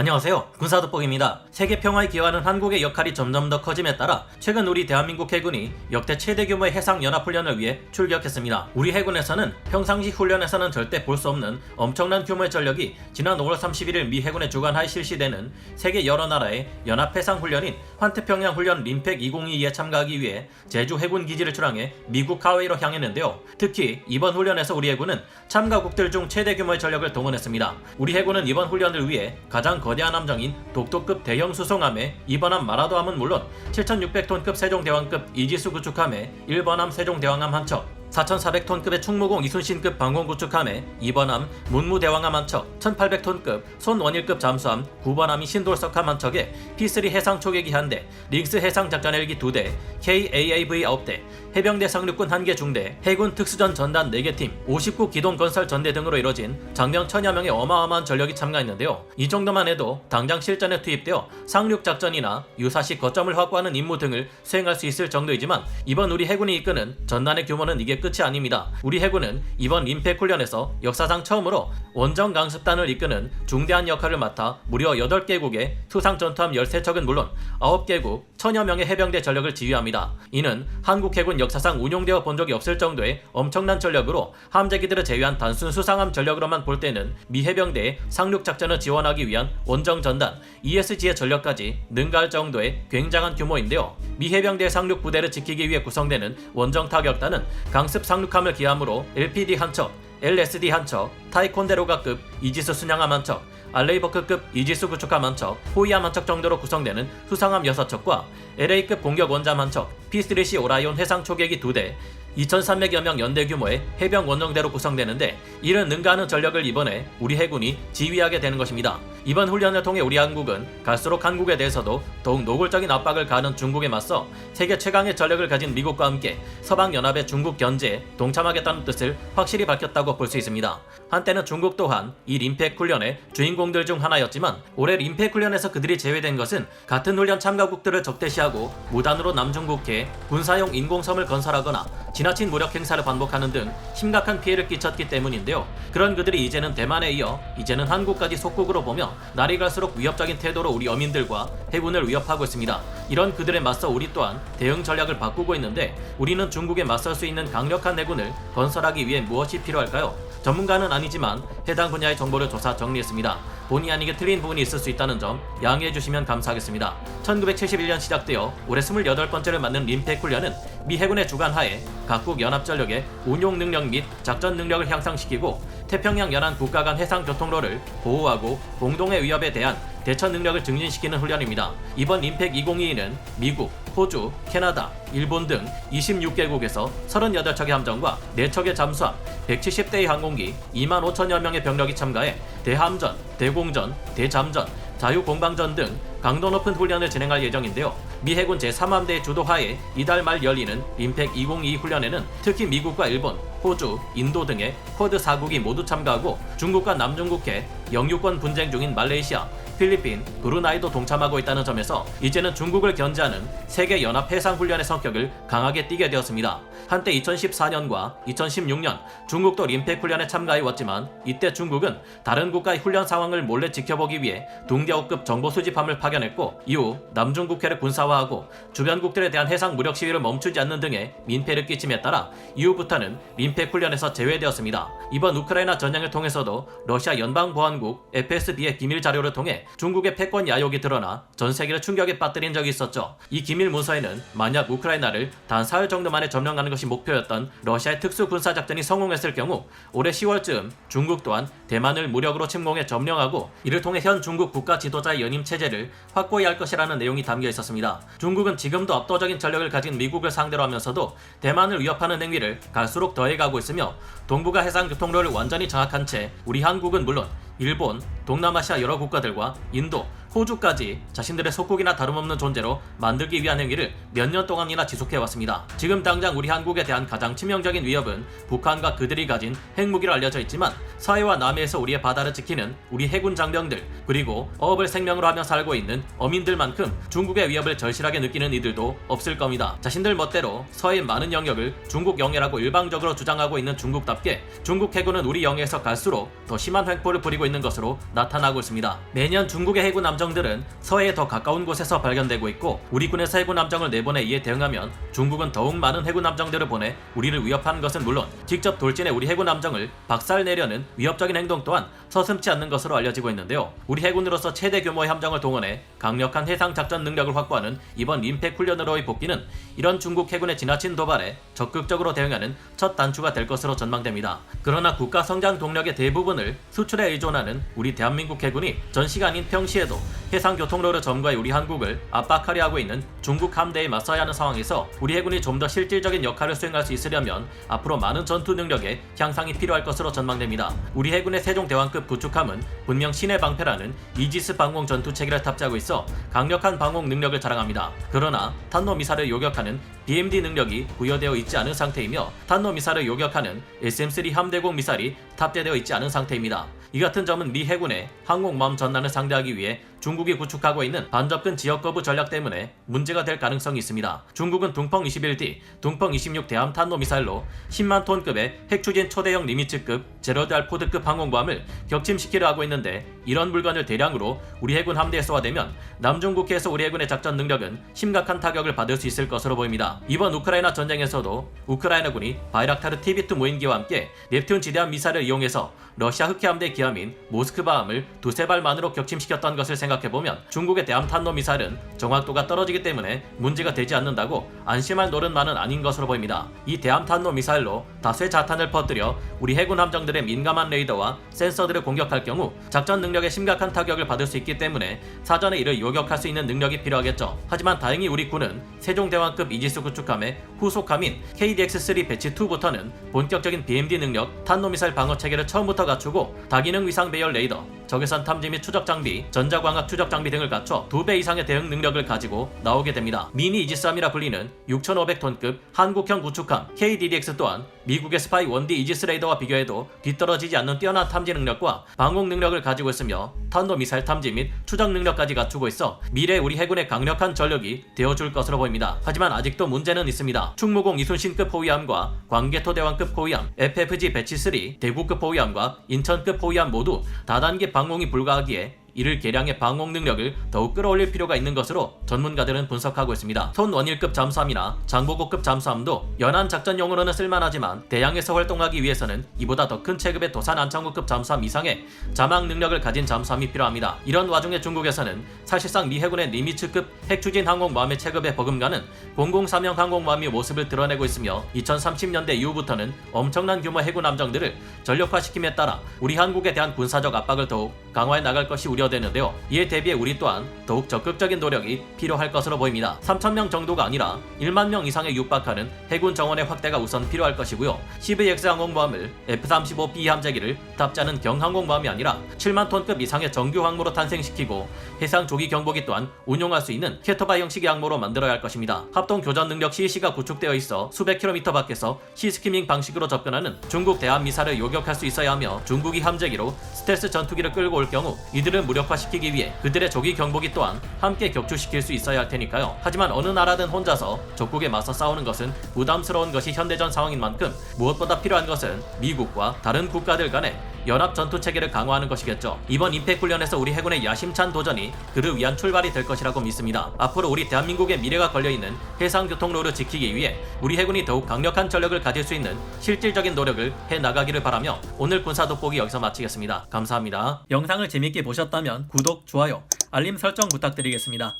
안녕하세요. 군사돋보기입니다. 세계 평화에 기여하는 한국의 역할이 점점 더 커짐에 따라 최근 우리 대한민국 해군이 역대 최대 규모의 해상 연합 훈련을 위해 출격했습니다. 우리 해군에서는 평상시 훈련에서는 절대 볼 수 없는 엄청난 규모의 전력이 지난 5월 31일 미 해군의 주관하에 실시되는 세계 여러 나라의 연합 해상 훈련인 환태평양 훈련 림팩 2022에 참가하기 위해 제주 해군 기지를 출항해 미국 하웨이로 향했는데요. 특히 이번 훈련에서 우리 해군은 참가국들 중 최대 규모의 전력을 동원했습니다. 우리 해군은 이번 훈련을 위해 가장 거대한 함정인 독도급 대형 수송함에 2번함 마라도함은 물론 7,600톤급 세종대왕급 이지수 구축함에 1번함 세종대왕함 한 척, 4,400톤급의 충무공 이순신급 방공구축함에 2번함 문무대왕함 한 척, 1,800톤급 손원일급 잠수함 9번함이 신돌석함 한 척에 P3 해상 초계기 한 대, 링스 해상 작전 헬기 2대, KAAV 9대, 해병대 상륙군 1개 중대, 해군 특수전 전단 4개 팀, 59 기동 건설 전대 등으로 이뤄진 장병 천여 명의 어마어마한 전력이 참가했는데요. 이 정도만 해도 당장 실전에 투입되어 상륙 작전이나 유사시 거점을 확보하는 임무 등을 수행할 수 있을 정도이지만 이번 우리 해군이 이끄는 전단의 규모는 이게 끝이 아닙니다. 우리 해군은 이번 림팩 훈련에서 역사상 처음으로 원정 강습단을 이끄는 중대한 역할을 맡아 무려 8개국의 수상 전투함 13척은 물론 9개국 천여 명의 해병대 전력을 지휘합니다. 이는 한국 해군 역사상 운용되어 본 적이 없을 정도의 엄청난 전력으로 함재기들을 제외한 단순 수상함 전력으로만 볼 때는 미 해병대의 상륙 작전을 지원하기 위한 원정 전단 ESG의 전력까지 능가할 정도의 굉장한 규모인데요. 미 해병대 상륙 부대를 지키기 위해 구성되는 원정 타격단은 강습 상륙함을 기함으로 LPD 한 척, LSD 한 척, 타이콘데로가급 이지스 순양함 한 척, 알레이버크급 이지스 구축함 한 척, 호이함 한 척 정도로 구성되는 수상함 6척과 LA급 공격 원잠 한 척, P3C 오라이온 해상 초계기 2대, 2,300여 명 연대 규모의 해병 원정대로 구성되는데 이런 능가하는 전력을 이번에 우리 해군이 지휘하게 되는 것입니다. 이번 훈련을 통해 우리 한국은 갈수록 한국에 대해서도 더욱 노골적인 압박을 가하는 중국에 맞서 세계 최강의 전력을 가진 미국과 함께 서방연합의 중국 견제에 동참하겠다는 뜻을 확실히 밝혔다고 볼 수 있습니다. 한때는 중국 또한 이 림팩 훈련의 주인공들 중 하나였지만 올해 림팩 훈련에서 그들이 제외된 것은 같은 훈련 참가국들을 적대시하고 무단으로 남중국해에 군사용 인공섬을 건설하거나 지나친 무력 행사를 반복하는 등 심각한 피해를 끼쳤기 때문인데요. 그런 그들이 이제는 대만에 이어 이제는 한국까지 속국으로 보며 날이 갈수록 위협적인 태도로 우리 어민들과 해군을 위협하고 있습니다. 이런 그들에 맞서 우리 또한 대응 전략을 바꾸고 있는데 우리는 중국에 맞설 수 있는 강력한 해군을 건설하기 위해 무엇이 필요할까요? 전문가는 아니지만 해당 분야의 정보를 조사 정리했습니다. 본의 아니게 틀린 부분이 있을 수 있다는 점 양해해 주시면 감사하겠습니다. 1971년 시작되어 올해 28번째를 맞는 림팩 훈련은 미 해군의 주관하에 각국 연합전력의 운용 능력 및 작전 능력을 향상시키고 태평양 연안 국가 간 해상 교통로를 보호하고 공동의 위협에 대한 대처 능력을 증진시키는 훈련입니다. 이번 림팩 2022는 미국, 호주, 캐나다, 일본 등 26개국에서 38척의 함정과 4척의 잠수함, 170대의 항공기, 2만 5천여 명의 병력이 참가해 대함전, 대공전, 대잠전, 자유공방전 등 강도 높은 훈련을 진행할 예정인데요. 미 해군 제3함대의 주도하에 이달 말 열리는 림팩 2022 훈련에는 특히 미국과 일본, 호주, 인도 등의 쿼드 4국이 모두 참가하고 중국과 남중국해 영유권 분쟁 중인 말레이시아, 필리핀, 브루나이도 동참하고 있다는 점에서 이제는 중국을 견제하는 세계 연합 해상 훈련의 성격을 강하게 띠게 되었습니다. 한때 2014년과 2016년 중국도 림팩 훈련에 참가해 왔지만 이때 중국은 다른 국가의 훈련 상황을 몰래 지켜보기 위해 동대호급 정보 수집함을 파견했고 이후 남중국해를 군사화하고 주변국들에 대한 해상 무력 시위를 멈추지 않는 등의 민폐를 끼침에 따라 이후부터는 림팩 훈련에서 제외되었습니다. 이번 우크라이나 전쟁을 통해서도 러시아 연방보안국 FSB의 기밀 자료를 통해 중국의 패권 야욕이 드러나 전 세계를 충격에 빠뜨린 적이 있었죠. 이 기밀 문서에는 만약 우크라이나를 단 사흘 정도 만에 점령하는 것이 목표였던 러시아의 특수 군사 작전이 성공했을 경우 올해 10월쯤 중국 또한 대만을 무력으로 침공해 점령하고 이를 통해 현 중국 국가 지도자의 연임 체제를 확고히 할 것이라는 내용이 담겨 있었습니다. 중국은 지금도 압도적인 전력을 가진 미국을 상대로 하면서도 대만을 위협하는 행위를 갈수록 더해 가고 있으며 동북아 해상 교통로를 완전히 장악한 채 우리 한국은 물론 일본, 동남아시아 여러 국가들과 인도, 호주까지 자신들의 속국이나 다름없는 존재로 만들기 위한 행위를 몇 년 동안이나 지속해왔습니다. 지금 당장 우리 한국에 대한 가장 치명적인 위협은 북한과 그들이 가진 핵무기로 알려져 있지만 서해와 남해에서 우리의 바다를 지키는 우리 해군 장병들 그리고 어업을 생명으로 하며 살고 있는 어민들만큼 중국의 위협을 절실하게 느끼는 이들도 없을 겁니다. 자신들 멋대로 서해 많은 영역을 중국 영해라고 일방적으로 주장하고 있는 중국답게 중국 해군은 우리 영해에서 갈수록 더 심한 횡포를 부리고 있는 것으로 나타나고 있습니다. 매년 중국의 해군 함정들은 서해에 더 가까운 곳에서 발견되고 있고 우리 군에서 해군 함정을 내보내 이에 대응하면 중국은 더욱 많은 해군 함정들을 보내 우리를 위협하는 것은 물론 직접 돌진해 우리 해군 함정을 박살내려는 위협적인 행동 또한 서슴지 않는 것으로 알려지고 있는데요. 우리 해군으로서 최대 규모의 함정을 동원해 강력한 해상 작전 능력을 확보하는 이번 임팩 훈련으로의 복귀는 이런 중국 해군의 지나친 도발에 적극적으로 대응하는 첫 단추가 될 것으로 전망됩니다. 그러나 국가 성장 동력의 대부분을 수출에 의존하는 우리 대한민국 해군이 전 시간인 평시에도 해상 교통로를 점거해 우리 한국을 압박하려 하고 있는 중국 함대에 맞서야 하는 상황에서 우리 해군이 좀 더 실질적인 역할을 수행할 수 있으려면 앞으로 많은 전투 능력의 향상이 필요할 것으로 전망됩니다. 우리 해군의 세종대왕급 구축함은 분명 신의 방패라는 이지스 방공 전투 체계를 탑재하고 있어 강력한 방공 능력을 자랑합니다. 그러나 탄도미사를 요격하는 BMD 능력이 부여되어 있지 않은 상태이며 탄도미사를 요격하는 SM-3 함대공 미사일이 탑재되어 있지 않은 상태입니다. 이 같은 점은 미 해군의 항공모함 전란을 상대하기 위해 중국이 구축하고 있는 반접근 지역 거부 전략 때문에 문제가 될 가능성이 있습니다. 중국은 둥펑 21D, 둥펑 26 대함 탄도 미사일로 10만 톤급의 핵추진 초대형 리미츠급 제로달포드급 항공모함을 격침시키려 하고 있는데 이런 물건을 대량으로 우리 해군 함대에 쏘아대면 남중국해에서 우리 해군의 작전 능력은 심각한 타격을 받을 수 있을 것으로 보입니다. 이번 우크라이나 전쟁에서도 우크라이나군이 바이락타르 TB2 무인기와 함께 넵튠 지대함 미사를 이용해서 러시아 흑해함대 기함인 모스크바함을 두세 발만으로 격침시켰던 것을 생각 해보면 중국의 대함 탄도 미사일은 정확도가 떨어지기 때문에 문제가 되지 않는다고 안심할 노릇만은 아닌 것으로 보입니다. 이 대함 탄도 미사일로 다수의 자탄을 퍼뜨려 우리 해군 함정들의 민감한 레이더와 센서들을 공격할 경우 작전 능력에 심각한 타격을 받을 수 있기 때문에 사전에 이를 요격할 수 있는 능력이 필요하겠죠. 하지만 다행히 우리 군은 세종대왕급 이지스 구축함의 후속함인 KDX-3 배치 2부터는 본격적인 BMD 능력 탄도미사일 방어 체계를 처음부터 갖추고 다기능 위상 배열 레이더, 적외선 탐지 및 추적 장비, 전자광학 추적 장비 등을 갖춰 두배 이상의 대응 능력을 가지고 나오게 됩니다. 미니 이지스함이라 불리는 6,500톤급 한국형 구축함 KDDX 또한 미국의 스파이 1D 이지스 레이더와 비교해도 뒤떨어지지 않는 뛰어난 탐지 능력과 방공 능력을 가지고 있으며 탄도 미사일 탐지 및 추적 능력까지 갖추고 있어 미래 우리 해군의 강력한 전력이 되어줄 것으로 보입니다. 하지만 아직도 문제는 있습니다. 충무공 이순신급 호위함과 광개토 대왕급 호위함, FFG 배치 3 대구급 호위함과 인천급 호위함 모두 다단계 방 공이 불가하기에 이를 개량의 방공 능력을 더욱 끌어올릴 필요가 있는 것으로 전문가들은 분석하고 있습니다. 손원일급 잠수함이나 장보고급 잠수함도 연안 작전용으로는 쓸만하지만 대양에서 활동하기 위해서는 이보다 더 큰 체급의 도산 안창구급 잠수함 이상의 자막 능력을 가진 잠수함이 필요합니다. 이런 와중에 중국에서는 사실상 미 해군의 니미츠급 핵추진 항공모함의 체급에 버금가는 003형 항공모함이 모습을 드러내고 있으며 2030년대 이후부터는 엄청난 규모 해군 함정들을 전력화시킴에 따라 우리 한국에 대한 군사적 압박을 더욱 강화해 나갈 것이 우려 되는데요. 이에 대비해 우리 또한 더욱 적극적인 노력이 필요할 것으로 보입니다. 3,000명 정도가 아니라 1만 명 이상에 육박하는 해군 정원의 확대가 우선 필요할 것이고요. CVX 항공모함을 F-35B 함재기를 탑재하는 경항공모함이 아니라 7만 톤급 이상의 정규 항모로 탄생시키고 해상 조기 경보기 또한 운용할 수 있는 캐터바 형식의 항모로 만들어야 할 것입니다. 합동 교전 능력 CC가 구축되어 있어 수백 킬로미터 밖에서 시스키밍 방식으로 접근하는 중국 대함 미사를 요격할 수 있어야 하며 중국이 함재기로 스텔스 전투기를 끌고 올 경우 이들을 무력화시키기 위해 그들의 조기 경보기 또한 함께 격추시킬 수 있어야 할 테니까요. 하지만 어느 나라든 혼자서 적국에 맞서 싸우는 것은 부담스러운 것이 현대전 상황인 만큼 무엇보다 필요한 것은 미국과 다른 국가들 간의 연합 전투 체계를 강화하는 것이겠죠. 이번 임팩 훈련에서 우리 해군의 야심찬 도전이 그를 위한 출발이 될 것이라고 믿습니다. 앞으로 우리 대한민국의 미래가 걸려 있는 해상 교통로를 지키기 위해 우리 해군이 더욱 강력한 전력을 가질 수 있는 실질적인 노력을 해 나가기를 바라며 오늘 군사 돋보기 여기서 마치겠습니다. 감사합니다. 영상을 재밌게 보셨다면 구독, 좋아요, 알림 설정 부탁드리겠습니다.